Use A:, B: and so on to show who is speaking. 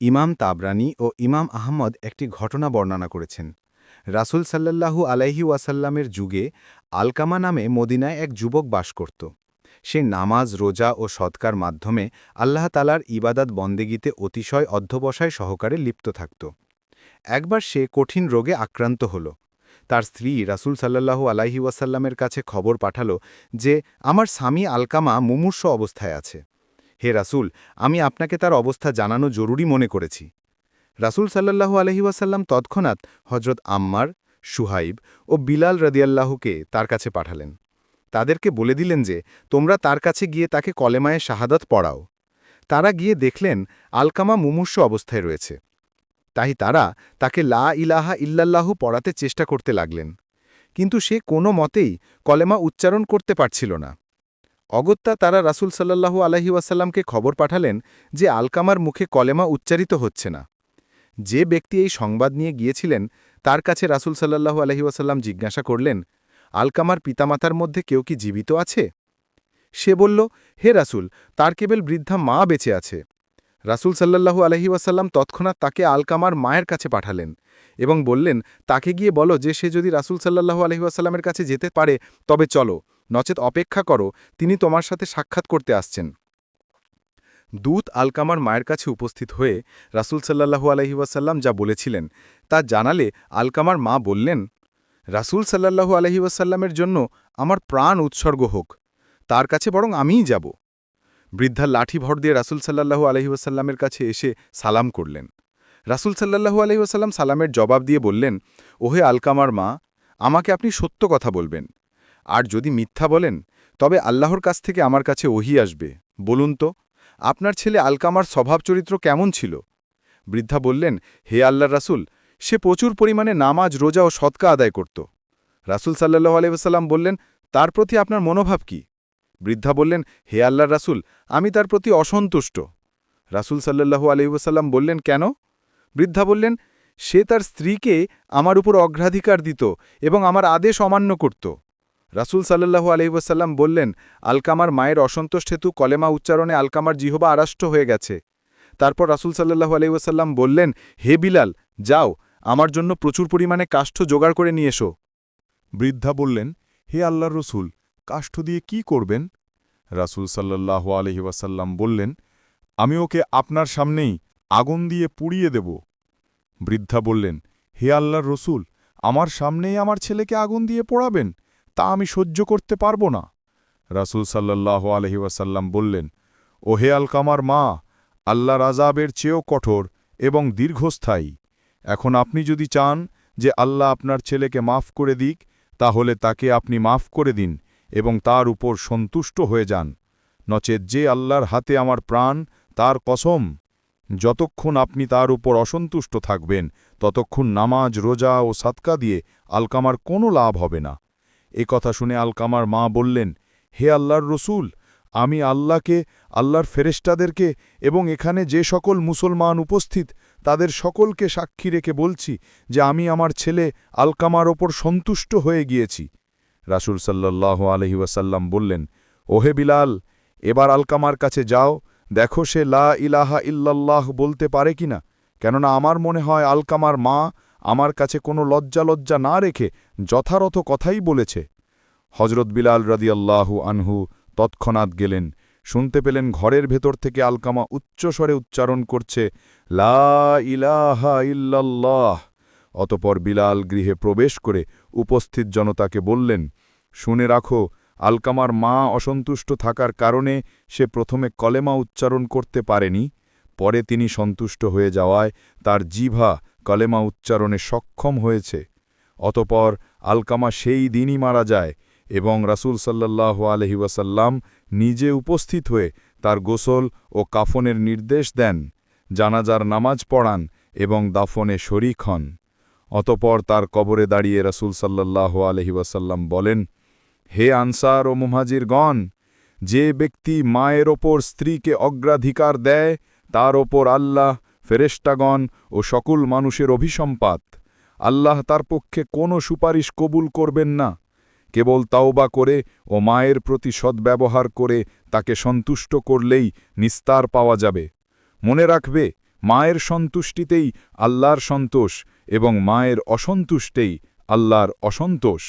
A: ইমাম তাবরানী ও ইমাম আহমদ একটি ঘটনা বর্ণনা করেছেন। রাসুল সাল্লাল্লাহু আলাইহি ওয়াসাল্লামের যুগে আলকামা নামে মদিনায় এক যুবক বাস করত। সে নামাজ, রোজা ও সৎকার মাধ্যমে আল্লাহ তালার ইবাদাত বন্দেগীতে অতিশয় অধ্যবসায় সহকারে লিপ্ত থাকত। একবার সে কঠিন রোগে আক্রান্ত হল। তার স্ত্রী রাসুল সাল্লাল্লাহু আলাইহি ওয়াসাল্লামের কাছে খবর পাঠালো যে, আমার স্বামী আলকামা মুমূর্ষ অবস্থায় আছে। হে রাসুল, আমি আপনাকে তার অবস্থা জানানো জরুরি মনে করেছি। রাসুল সাল্লাল্লাহু আলহি ওয়াসাল্লাম তৎক্ষণাৎ হজরত আম্মার, সুহাইব ও বিলাল রদিয়াল্লাহুকে তার কাছে পাঠালেন। তাদেরকে বলে দিলেন যে, তোমরা তার কাছে গিয়ে তাকে কলেমায়ে শাহাদত পড়াও। তারা গিয়ে দেখলেন আলকামা মুমূর্ষ অবস্থায় রয়েছে। তাই তারা তাকে লা ইলাহা ইল্লাল্লাহু পড়াতে চেষ্টা করতে লাগলেন। কিন্তু সে কোনো মতেই কলেমা উচ্চারণ করতে পারছিল না। অগত্যা তারা রাসুল সাল্লাহু আলহি ওয়াসাল্লামকে খবর পাঠালেন যে আলকামার মুখে কলেমা উচ্চারিত হচ্ছে না। যে ব্যক্তি এই সংবাদ নিয়ে গিয়েছিলেন, তার কাছে রাসুল সাল্লাহু আলহি ওয়াসাল্লাম জিজ্ঞাসা করলেন, আলকামার পিতামাতার মধ্যে কেউ কি জীবিত আছে? সে বলল, হে রাসুল, তার কেবল বৃদ্ধা মা বেঁচে আছে। রাসুল সাল্লাহু আলহি ওয়াসাল্লাম তৎক্ষণাৎ তাকে আলকামার মায়ের কাছে পাঠালেন এবং বললেন, তাকে গিয়ে বলো যে সে যদি রাসুল সাল্লাহু আলহি ওয়াসাল্লামের কাছে যেতে পারে, তবে চলো। নচেত অপেক্ষা করো, তিনি তোমার সাথে সাক্ষাৎ করতে আসছেন। দূত আলকামার মায়ের কাছে উপস্থিত হয়ে রাসুল সাল্লাহু আলহি ওয়াসাল্লাম যা বলেছিলেন, তা জানালে আলকামার মা বললেন, রাসুল সাল্লাহু আলহি ওয়াসাল্লামের জন্য আমার প্রাণ উৎসর্গ হোক, তার কাছে বরং আমিই যাব। বৃদ্ধা লাঠি ভর দিয়ে রাসুল সাল্লাহু আলহি ওয়াসাল্লামের কাছে এসে সালাম করলেন। রাসুল সাল্লাহু আলহি ওয়াসাল্লাম সালামের জবাব দিয়ে বললেন, ওহে আলকামার মা, আমাকে আপনি সত্য কথা বলবেন। আর যদি মিথ্যা বলেন, তবে আল্লাহর কাছ থেকে আমার কাছে ওহি আসবে। বলুন তো, আপনার ছেলে আলকামার স্বভাব চরিত্র কেমন ছিল? বৃদ্ধা বললেন, হে আল্লাহর রাসুল, সে প্রচুর পরিমাণে নামাজ, রোজা ও সৎকা আদায় করত। রাসুল সাল্লাহ আলহিহাস্লাম বললেন, তার প্রতি আপনার মনোভাব কি? বৃদ্ধা বললেন, হে আল্লাহর রাসুল, আমি তার প্রতি অসন্তুষ্ট। রাসুল সাল্লাহু আলহিহাস্লাম বললেন, কেন? বৃদ্ধা বললেন, সে তার স্ত্রীকে আমার উপর অগ্রাধিকার দিত এবং আমার আদেশ অমান্য করত। রাসুল সাল্লাহু আলহিবাসাল্লাম বললেন, আলকামার মায়ের অসন্তোষ হেতু কলেমা উচ্চারণে আলকামার জিহবা আরাষ্ট হয়ে গেছে। তারপর রাসুল সাল্লাহু আলহিবাসাল্লাম বললেন, হে বিলাল, যাও, আমার জন্য প্রচুর পরিমাণে কাষ্ঠ জোগাড় করে নিয়ে এসো।
B: বৃদ্ধা বললেন, হে আল্লাহর রসুল, কাষ্ঠ দিয়ে কি করবেন? রাসুল সাল্লাহ আলহিবাসাল্লাম বললেন, আমি ওকে আপনার সামনেই আগুন দিয়ে পুড়িয়ে দেব। বৃদ্ধা বললেন, হে আল্লাহর রসুল, আমার সামনেই আমার ছেলেকে আগুন দিয়ে পোড়াবেন? তা আমি সহ্য করতে পারব না। রাসুল সাল্লাহ আলহি ওয়াসাল্লাম বললেন ও হে আলকামার মা, আল্লাহর আজাবের চেয়েও কঠোর এবং দীর্ঘস্থায়ী। এখন আপনি যদি চান যে আল্লাহ আপনার ছেলেকে মাফ করে দিক, তাহলে তাকে আপনি মাফ করে দিন এবং তার উপর সন্তুষ্ট হয়ে যান। নচেত যে আল্লাহর হাতে আমার প্রাণ, তার কসম। যতক্ষণ আপনি তার উপর অসন্তুষ্ট থাকবেন, ততক্ষণ নামাজ, রোজা ও সাতকা দিয়ে আলকামার কোনো লাভ হবে না। এ কথা শুনে আলকামার মা বললেন, হে আল্লাহর রসুল, আমি আল্লাহকে, আল্লাহর ফেরেস্টাদেরকে এবং এখানে যে সকল মুসলমান উপস্থিত, তাদের সকলকে সাক্ষী রেখে বলছি যে আমি আমার ছেলে আলকামার ওপর সন্তুষ্ট হয়ে গিয়েছি। রাসুল সাল্লাহ আলহি ওয়াসাল্লাম বললেন, ওহে বিলাল, এবার আলকামার কাছে যাও, দেখো সে লা ইলাহা ইল্লাল্লাহ বলতে পারে কিনা, কেননা আমার মনে হয় আলকামার মা আমার কাছে কোনো লজ্জা লজ্জা না রেখে যথারথ কথাই বলেছে। হজরত বিলাল রাদিয়াল্লাহু আনহু তৎক্ষণাৎ গেলেন, শুনতে পেলেন ঘরের ভেতর থেকে আলকামা উচ্চস্বরে উচ্চারণ করছে, লা ইলাহা ইল্লাল্লাহ। অতপর বিলাল গৃহে প্রবেশ করে উপস্থিত জনতাকে বললেন, শুনে রাখো, আলকামার মা অসন্তুষ্ট থাকার কারণে সে প্রথমে কলেমা উচ্চারণ করতে পারেনি, পরে তিনি সন্তুষ্ট হয়ে যাওয়ায় তার জিভা কলেমা উচ্চারণে সক্ষম হয়েছে। অতপর আলকামা সেই দিনই মারা যায় এবং রাসুল সাল্লাহ আলহি ওয়াসাল্লাম নিজে উপস্থিত হয়ে তার গোসল ও কাফনের নির্দেশ দেন, জানাজার নামাজ পড়ান এবং দাফনে শরিক হন। অতপর তার কবরে দাঁড়িয়ে রাসুল সাল্লাহ আলহি ওয়াসাল্লাম বলেন, হে আনসার ও মুহাজিরগণ, যে ব্যক্তি মায়ের ওপর স্ত্রীকে অগ্রাধিকার দেয়, তার ওপর আল্লাহ ফেরেস্টাগণ ও সকল মানুষের অভিসম্পাত। আল্লাহ তার পক্ষে কোনো সুপারিশ কবুল করবেন না। কেবল তাওবা করে ও মায়ের প্রতি সদ্ব্যবহার করে তাকে সন্তুষ্ট করলেই নিস্তার পাওয়া যাবে। মনে রাখবে, মায়ের সন্তুষ্টিতেই আল্লাহর সন্তোষ এবং মায়ের অসন্তুষ্টেই আল্লাহর অসন্তোষ।